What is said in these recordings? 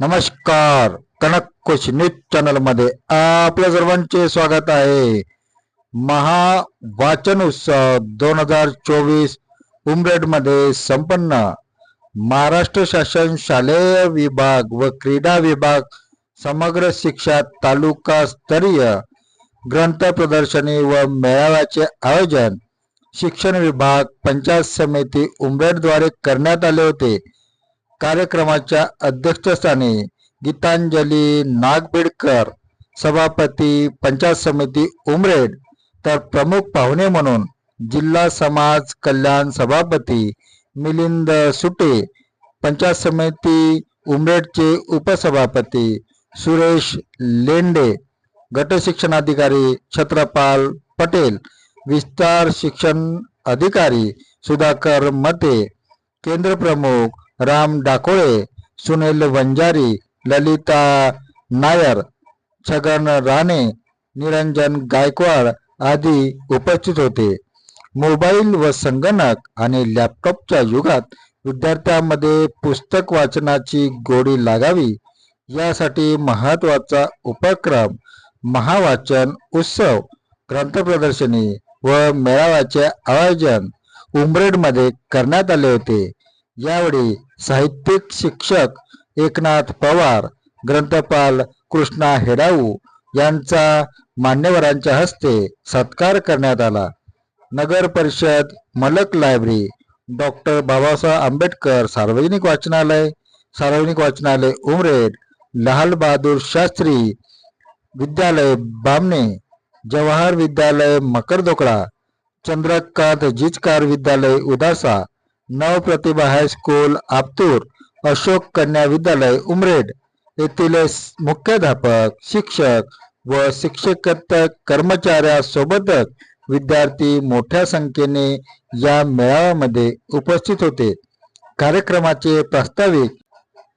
नमस्कार. कनक कोश न्यूज चॅनलमध्ये आपल्या सर्वांचे स्वागत आहे. महावाचन उत्सव दोन हजार चोवीस उमरेडमध्ये संपन्न. महाराष्ट्र शासन शालेय विभाग व क्रीडा विभाग समग्र शिक्षा तालुका स्तरीय ग्रंथ प्रदर्शनी व मेळाव्याचे आयोजन शिक्षण विभाग पंचायत समिती उमरेडद्वारे करण्यात आले होते. कार्यक्रमाच्या अध्यक्षस्थानी गीतांजली नागबेडकर सभापती पंचायत समिती उमरेड तर प्रमुख पाहुणे म्हणून जिल्हा समाज कल्याण सभापती मिलिंद सुटे पंचायत समिती उमरेडचे उपसभापती सुरेश लेंडे गटशिक्षणाधिकारी छत्रपाल पटेल विस्तार शिक्षण अधिकारी सुधाकर मते केंद्र प्रमुख राम डाकोळे सुनील वंजारी ललिता नायर छगन राणे निरंजन गायकवाड आदी उपस्थित होते. मोबाईल व संगणक आणि लॅपटॉपच्या युगात विद्यार्थ्यांमध्ये पुस्तक वाचनाची गोडी लागावी यासाठी महत्त्वाचा उपक्रम महावाचन उत्सव ग्रंथप्रदर्शनी व मेळाव्याचे आयोजन उमरेडमध्ये करण्यात आले होते. यावेळी साहित्यिक शिक्षक एकनाथ पवार ग्रंथपाल कृष्णा हेडाऊ यांचा मान्यवरांच्या हस्ते सत्कार करण्यात आला. नगर परिषद मलक लायब्ररी डॉक्टर बाबासाहेब आंबेडकर सार्वजनिक वाचनालय सार्वजनिक वाचनालय उमरेड लाल बहादूर शास्त्री विद्यालय बामणे जवाहर विद्यालय मकरदोकडा चंद्रकांत जिचकार विद्यालय उदासा नवप्रतिभा हायस्कूल आपतूर अशोक कन्या विद्यालय उमरेड. येथील मुख्याध्यापक शिक्षक व शिक्षकेतर कर्मचाऱ्यासोबतच विद्यार्थी मोठ्या संख्येने या मेळाव्यामध्ये उपस्थित होते. कार्यक्रमाचे प्रास्ताविक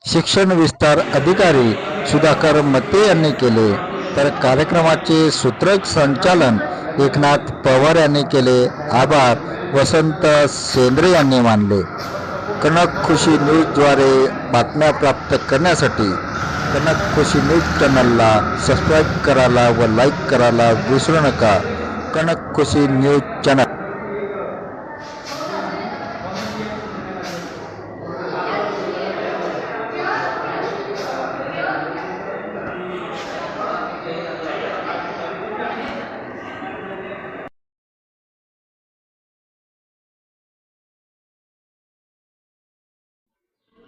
शिक्षण विस्तार अधिकारी सुधाकर मते यांनी केले. तर कार्यक्रमाचे सूत्रक संचालन एकनाथ पवार यांनी केले. आभार. वसंत सेंद्रे यांनी मानले. कनक खुशी न्यूजद्वारे बातम्या प्राप्त करण्यासाठी कनक खुशी न्यूज चॅनलला सबस्क्राईब करायला व लाईक करायला विसरू नका. Kanak Khushi news channel.